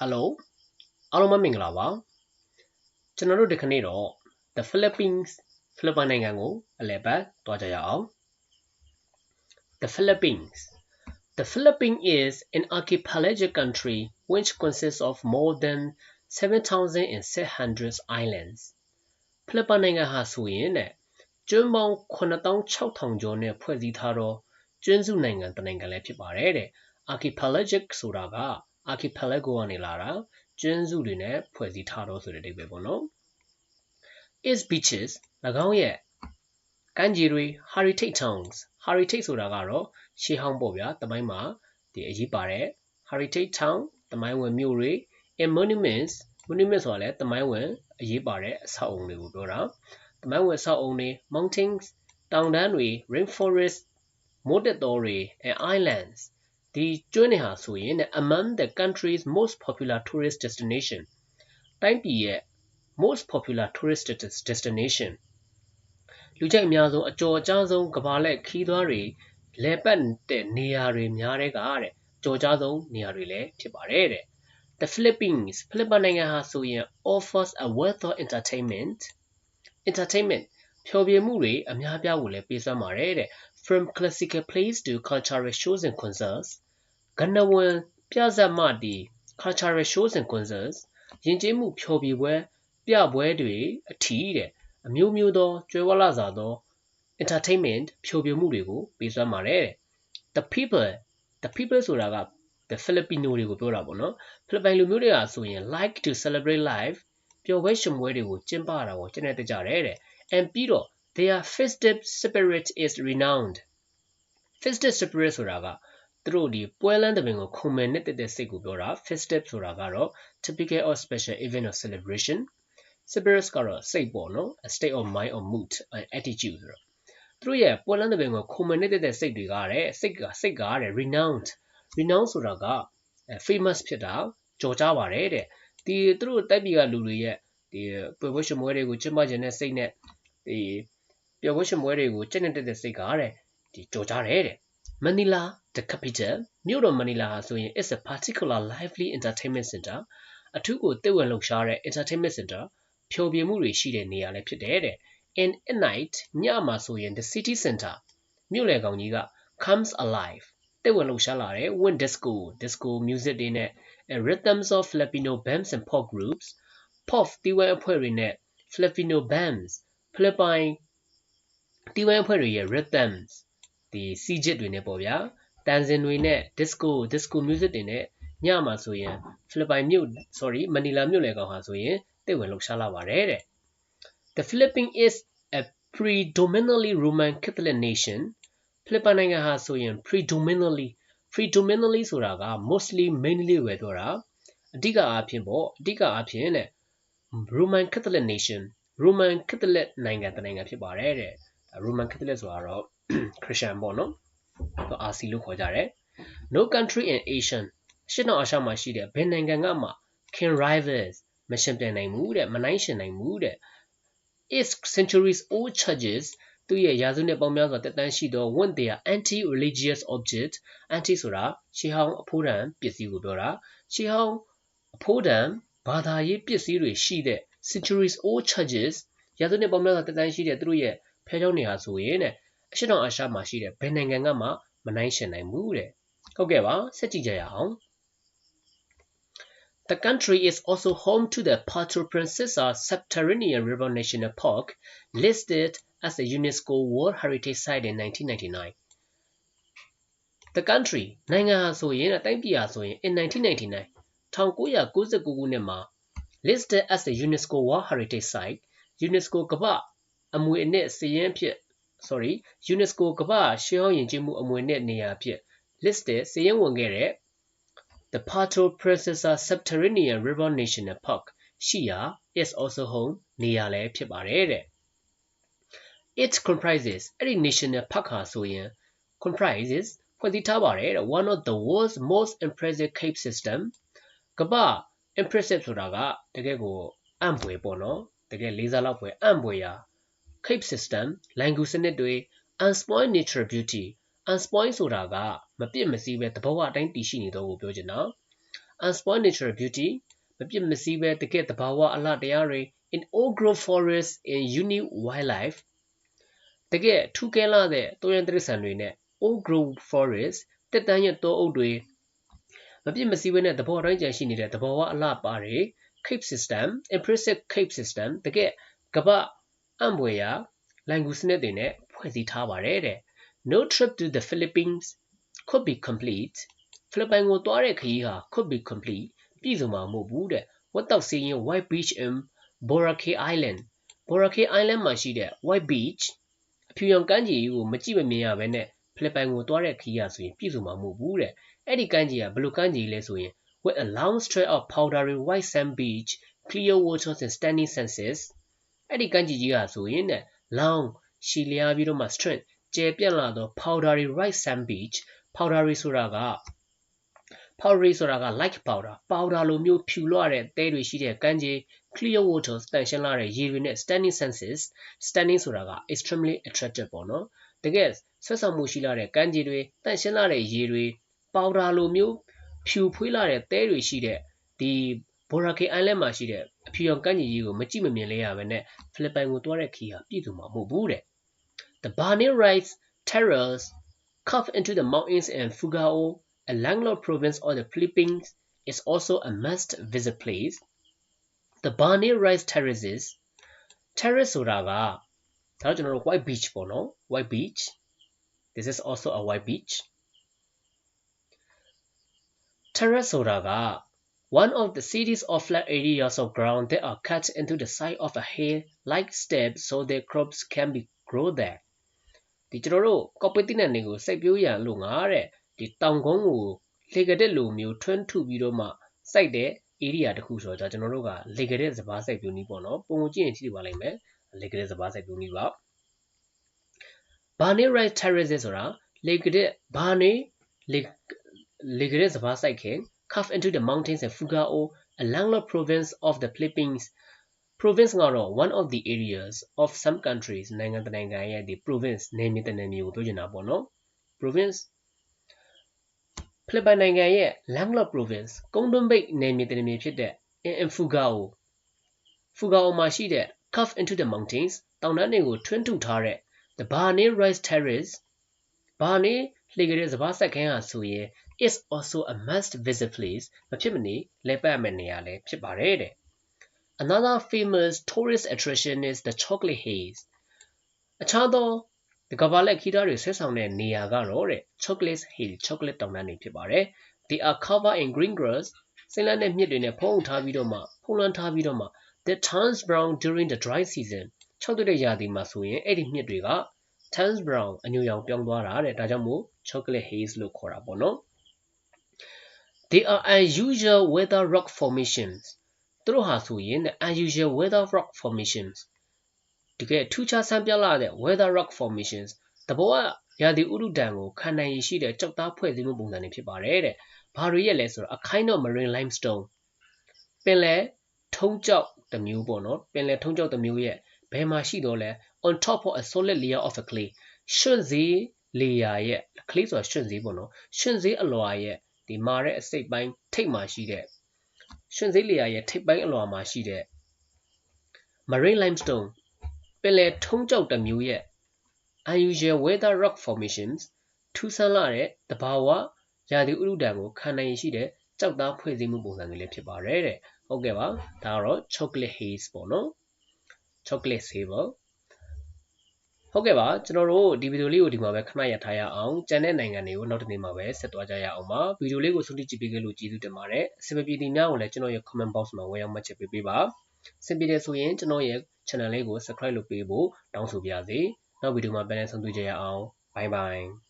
Hello အားလုံးပဲမင်္ဂလာပါကျွန်တော်တို့ဒီကနေ့တော့ The Philippines ဖိလစ်ပိုင်နိုင်ငံကိုအလည်ပတ်သွားကြရအောင် The Philippines The Philippines is an archipelagic country which consists of more than 7600 islands ဖိလစ်ပိုင်နိုင်ငံဟာဆိုရင်တဲ့ကျွန်းပေါင်း9600ကျော်နဲ့ဖွဲ့စည်းထားသောကျွန်းစုနိုင်ငံတစ်နိုင်ငံလည်းဖြစ်ပါတယ်တဲ့ archipelagic ဆိုတာက archipelago ကနေလာတာကျွန်းစုတွေနဲ့ဖွဲ့စည်းထားတော့ဆိုတဲ့အဓိပ္ပာယ်ပေါ့နော် is beaches ၎င်းရဲ့ကမ်းခြေတွေ heritage towns heritage ဆိုတာကတော့ရှေးဟောင်းပေါ့ဗျာတမိုင်းမှာဒီအရေးပါတဲ့ heritage town တမိုင်းဝင်မြို့တွေ and monuments monument ဆိုတာလည်းတမိုင်းဝင်အရေးပါတဲ့အဆောက်အုံတွေကိုပြောတာတမိုင်းဝင်အဆောက်အုံတွေ mountains တောင်တန်းတွေ rainforest မိုးတက်တော်တွေ and islands ဒီကျွန်းတွေဟာဆိုရင် among the country's most popular tourist destination တိုင်းပြည်ရဲ့ most popular tourist destination လူကြိုက်အများဆုံးအကျော်အကြားဆုံးကမ္ဘာလက်ခီးသွားတွေလဲပတ်တဲ့နေရာတွေများတဲ့ကတဲ့ကြော်ကြားဆုံးနေရာတွေလည်းဖြစ်ပါတယ်တဲ့ The Philippines ဖိလစ်ပိုင်နိုင်ငံဟာဆိုရင် offers a wealth of entertainment entertainment ဖျော်ဖြေမှုတွေအများပြားကိုလည်းပေးစွမ်းပါတယ်တဲ့ from classical plays to cultural shows and concerts ကဏ္ဍဝင်ပြဇာတ်မှဒီ cultural shows and concerts ယဉ်ကျေးမှုဖျော်ဖြေပွဲ ပြပွဲတွေအထီးတဲ့အမျိုးမျိုးသောကျွဲဝလာစွာသော entertainment ဖျော်ဖြေမှုတွေကိုပေးစွမ်းပါတယ်တဲ့ the people the people ဆိုတာက the Filipino တွေကိုပြောတာပေါ့နော်ဖိလစ်ပိုင်လူမျိုးတွေကဆိုရင် like to celebrate life ပျော်ပွဲရွှင်ပွဲတွေကိုကျင်းပတာကိုကျင့်တဲ့ကြတယ်တဲ့ and ပြီးတော့ their festive spirit is renowned festive spirit ဆိုတာက သူတို့ဒီပွဲလန်းတဲ့ပင်ကိုခုံမဲ့နေတဲ့တဲ့စိတ်ကိုပြောတာ festive ဆိုတာကတော့ typical or special event or celebration spirit ကတော့စိတ်ပေါ့နော် a state of mind or mood attitude ဆိုတော့သူတို့ရဲ့ပွဲလန်းတဲ့ပင်ကိုခုံမဲ့နေတဲ့တဲ့စိတ်တွေကတဲ့စိတ်ကစိတ်ကတဲ့ renowned renowned ဆိုတာက famous ဖြစ်တာကြော်ကြားပါတယ်တဲ့ဒီသူတို့တိုက်ပြည်ကလူတွေရဲ့ဒီပွဲပွဲရှင်ပွဲတွေကိုကျင်းပခြင်းနဲ့စိတ်နဲ့ဒီပျော်ပွဲရှင်ပွဲတွေကိုကျင့်တဲ့စိတ်ကတဲ့ဒီကြော်ကြားတယ်တဲ့ Manila the capital မြို့တော်မနီလာဟာဆိုရင် is a particular lively entertainment center အထူးကိုတိတ်ဝင်လှုပ်ရှားတဲ့ entertainment center ဖျော်ဖြေမှုတွေရှိတဲ့နေရာလည်းဖြစ်တယ်တဲ့ and at night ညမှာဆိုရင် the city center မြို့လယ်ကောင်ကြီးက comes alive တိတ်ဝင်လှုပ်ရှားလာတယ် when disco disco music တွေနဲ့ rhythms of Filipino bands and pop groups pop တီးဝဲအဖွဲ့တွေနဲ့ Filipino bands ဖိလစ်ပိုင်တီးဝဲအဖွဲ့တွေရဲ့ rhythms ဒီစီဂျစ်တွေနဲ့ပေါ့ဗျာတန်စင်တွေနဲ့ disco disco music တွေနဲ့ညမှာဆိုရင်ဖိလစ်ပိုင်မြို့ sorry မနီလာမြို့လေကောင်ဟာဆိုရင်တိတ်ဝင်လှုပ်ရှားလာပါတယ်တဲ့ The Philippines is a predominantly Roman Catholic nation ဖိလစ်ပိုင်နိုင်ငံဟာဆိုရင် predominantly predominantly ဆိုတာက mostly mainly ပဲပြောတာအဓိကအားဖြင့်ပေါ့အဓိကအားဖြင့်တဲ့ Roman Catholic nation Roman Catholic နိုင်ငံတနိုင်ငံဖြစ်ပါတယ်တဲ့ Roman Catholic ဆိုတာ ခရစ်ယာန်ပေါ့နော်သူ RC လို့ခေါ်ကြတယ် No country in Asian ရှင်းအောင်အရှောက်မှာရှိတဲ့ဘယ်နိုင်ငံကမှ can rivals မရှင်ပြန်နိုင်ဘူးတဲ့မနိုင်ရှင်နိုင်ဘူးတဲ့ is centuries old churches သူရဲ့ရာစုနှစ်ပေါင်းများစွာတက်တန်းရှိသော when they are anti religious object anti ဆိုတာရှေးဟောင်းအဖိုးတန်ပစ္စည်းကိုပြောတာရှေးဟောင်းအဖိုးတန်ဘာသာရေးပစ္စည်းတွေရှိတဲ့ centuries old churches ရာစုနှစ်ပေါင်းများစွာတက်တန်းရှိတဲ့သူတို့ရဲ့ဖဲကြောင်းနေရာဆိုရင်တဲ့ အရှေ့တောင်အာရှမှာရှိတဲ့ဘယ်နိုင်ငံကမှမနိုင်ရှင်နိုင်ဘူးတဲ့ဟုတ်ကဲ့ပါဆက်ကြည့်ကြရအောင် The country is also home to the Puerto Princesa Subterranean River National Park, listed as a UNESCO World Heritage Site in 1999. The country နိုင်ငံဟာဆိုရင်အတိုင်းပြည်ဟာဆိုရင် in 1999 1999ခုနှစ်မှာ listed as a UNESCO World Heritage Site UNESCO ကမ္ဘာအမွေအနှစ်စာရင်းဖြစ် sorry UNESCO ကမ္ဘာရှေးဟောင်းယဉ်ကျေးမှုအမွေအနှစ်နေရာဖြစ် listed စာရင်းဝင်ခဲ့တဲ့ The Puerto Princesa Subterranean River National Park ရှိရာ is also home နေရာလည်းဖြစ်ပါတယ်တဲ့ It comprises အဲ့ဒီ national park ဟာဆိုရင် comprises ဖွဲ့စည်းထားပါတယ်တဲ့ one of the world's most impressive cave system ကမ္ဘာ impressive ဆိုတာကတကယ်ကိုအံ့ဖွယ်ပေါ့နော်တကယ်လေးစားလောက်ဖွယ်အံ့ဖွယ်ရာ cave system လိုင်ဂူစနစ်တွေ unspoiled natural beauty unspoiled ဆိုတာကမပြစ်မစည်းပဲသဘောအတိုင်းတည်ရှိနေတော့ကိုပြောချင်တာ unspoiled natural beauty မပြစ်မစည်းပဲတကယ်တဘာဝအလှတရားတွေ in old growth forest in unique wildlife တကယ်ထူးကဲလာတဲ့တောရန်တိရစ္ဆာန်တွေနဲ့ old growth forest တက်တန်းရဲ့တောအုပ်တွေမပြစ်မစည်းပဲနဲ့သဘောတိုင်းကြံရှိနေတဲ့သဘောဝအလှပါတွေ Cape system impressive Cape system တကယ်ကပ္ပ အံ့ဖွယ်ရာလိုင်ဂူစနစ်တွေနဲ့ဖွဲ့စည်းထားပါတယ်တဲ့ No trip to the Philippines could be complete ဖိလစ်ပိုင်ကိုသွားတဲ့ခရီးဟာ could be complete ပြည့်စုံမှာမဟုတ်ဘူးတဲ့ without seeing White Beach in Boracay Island Boracay Island မှာရှိတဲ့ White Beach အဖြူရောင်ကမ်းခြေကြီးကိုမကြည့်မမြင်ရဘဲနဲ့ဖိလစ်ပိုင်ကိုသွားတဲ့ခရီးဟာဆိုရင်ပြည့်စုံမှာမဟုတ်ဘူးတဲ့အဲ့ဒီကမ်းခြေကဘယ်လိုကမ်းခြေလဲဆိုရင် with a long stretch of powdery white sand beach clear waters and stunning sunsets အဲ့ဒီကမ်းခြေကြီးဟာဆိုရင်တဲ့ long ရှည်လျားပြီးတော့မှ stretch ကျယ်ပြန့်လာသော powdery white sand beach powdery ဆိုတာက powdery ဆိုတာက like powder powder လိုမျိုးဖြူလွှတဲ့သဲတွေရှိတဲ့ကမ်းခြေ clear waters တန်ရှင်းလာတဲ့ရေတွေနဲ့ stunning sunsets stunning ဆိုတာက extremely attractive ပေါ့နော်တကယ်ဆက်ဆောင်မှုရှိလာတဲ့ကမ်းခြေတွေတန်ရှင်းလာတဲ့ရေတွေ powder လိုမျိုးဖြူဖွေးလာတဲ့သဲတွေရှိတဲ့ဒီ Boracay Island မှာရှိတဲ့ အဖြူရောင်ကမ်းခြေကြီးကိုမကြည့်မမြင်လဲရပဲနဲ့ဖိလစ်ပိုင်ကိုသွားတဲ့ခီးဟာပြည့်စုံမှာမဟုတ်ဘူးတဲ့ The Barney Rice Terrace carved into the mountains in Fugao a landlocked province of the Philippines is also a must visit place. The Barney Rice Terraces terrace ဆိုတာကဒါတော့ကျွန်တော်တို့ white beach ပေါ့နော် white beach this is also a white beach terrace ဆိုတာက one of the cities of flat areas of ground that are cut into the side of a hill like steps so their crops can be grow there ဒီကျွန်တော်တို့ကော်ပီတင်နယ်ကိုစိုက်ပျိုးရန်လို့ငါတဲ့ဒီတောင်ကုန်းကိုလေကတဲ့လိုမျိုးထွန်းထုပြီးတော့မှစိုက်တဲ့ area တခုဆိုတော့ကျွန်တော်တို့ကလေကတဲ့စပားစိုက်ပျိုးနည်းပေါ့နော်ပုံကြည့်ရင်ကြည့်ပါလိမ့်မယ်လေကတဲ့စပားစိုက်ပျိုးနည်းပါဘာနေ right terraces ဆိုတာလေကတဲ့ဘာနေလေလေကတဲ့စပားစိုက်ခင် carve into the mountains of Fugao a landlocked province of the Philippines province ကတော့ one of the areas of some countries နိုင်ငံတနိုင်ငံရဲ့ဒီ province နယ်မြေတနယ်မြေကိုပြောချင်တာပေါ့နော် province ဖိလစ်ပိုင်နိုင်ငံရဲ့ Langlok Province ကုန်းတွင်းပိတ်နယ်မြေတနယ်မြေဖြစ်တဲ့ Infugao Fugao မှာရှိတဲ့ Carve into the Mountains တောင်တန်းတွေကိုထွန်းထုထားတဲ့ The Barney Rice Terrace Barney လှေကလေးစပါးဆက်ခင်းဟာဆိုရင် is also a must visit place မဖြစ်မနေလဲပတ်ရမယ့်နေရာလည်းဖြစ်ပါတယ်တဲ့ Another famous tourist attraction is the Chocolate Haze အခြားသောဒီကဘာလက်ခီးသားတွေဆွဲဆောင်တဲ့နေရာကတော့တဲ့ chocolate hill chocolate တောင်တန်းတွေဖြစ်ပါတယ် they are covered in green grass စိမ်းလန်းတဲ့မြစ်တွေနဲ့ဖုံးထားပြီးတော့မှဖုံးလွှမ်းထားပြီးတော့မှ that turns brown during the dry season ၆တွေ့တဲ့ရာသီမှာဆိုရင်အဲ့ဒီမြစ်တွေက turns brown အညိုရောင်ပြောင်းသွားတာတဲ့ဒါကြောင့်မို့ chocolate haze လို့ခေါ်တာပေါ့နော် they are unusual weather rock formations သူတို့ဟာဆိုရင် unusual weather rock formations တကယ်ထူးခြားဆန်းပြလာတဲ့ weather rock formations တဘောကရာသီဥတုတံကိုခံနိုင်ရရှိတဲ့ကြောက်သားဖွဲ့စည်းမှုပုံစံတွေဖြစ်ပါတယ်တဲ့။ဘာတွေရဲ့လဲဆိုတော့ a kind of marine limestone ပင်လယ်ထုံးကျောက်တစ်မျိုးပေါ့နော်ပင်လယ်ထုံးကျောက်တစ်မျိုးရဲ့ဘယ်မှာရှိတော့လဲ on top of a solid layer of a clay ရွှံ့စေး layer ရဲ့ clay ဆိုတာရွှံ့စေးပေါ့နော်ရွှံ့စေးအလွာရဲ့ဒီမာတဲ့အစိတ်ပိုင်းထိပ်မှာရှိတဲ့ရွှံ့စေး layer ရဲ့ထိပ်ပိုင်းအလွာမှာရှိတဲ့ marine limestone ပင်လယ်ထုံးကျောက်တစ်မျိုးရဲ့ unusual weather rock formations ထူးဆန်းလာတဲ့တဘာဝရာသီဥတုတံကိုခံနိုင်ရရှိတဲ့ကြောက်သားဖွဲ့စည်းမှုပုံစံတွေလည်းဖြစ်ပါတယ်တဲ့ဟုတ်ကဲ့ပါဒါကတော့ chocolate haze ပေါ့နော် chocolate sable ဟုတ်ကဲ့ပါကျွန်တော်တို့ဒီဗီဒီယိုလေးကိုဒီမှာပဲခဏရထားရအောင်ကျန်တဲ့နိုင်ငံတွေကိုနောက်တစ်နေ့မှာပဲဆက်သွားကြရအောင်ပါဗီဒီယိုလေးကိုဆုံးဖြတ်ကြည့်ပေးကြလို့ကျေးဇူးတင်ပါတယ်အစီအမပြေဒီများကိုလည်းကျွန်တော်ရဲ့ comment box မှာဝင်ရောက်မှတ်ချက်ပေးပေးပါစင်ပြေတယ်ဆိုရင်ကျွန်တော်ရဲ့ channel လေးကို subscribe လုပ်ပေးဖို့တောင်းဆိုပါရစေနောက်ဗီဒီယိုမှာပြန်လည်ဆုံတွေ့ကြရအောင် bye bye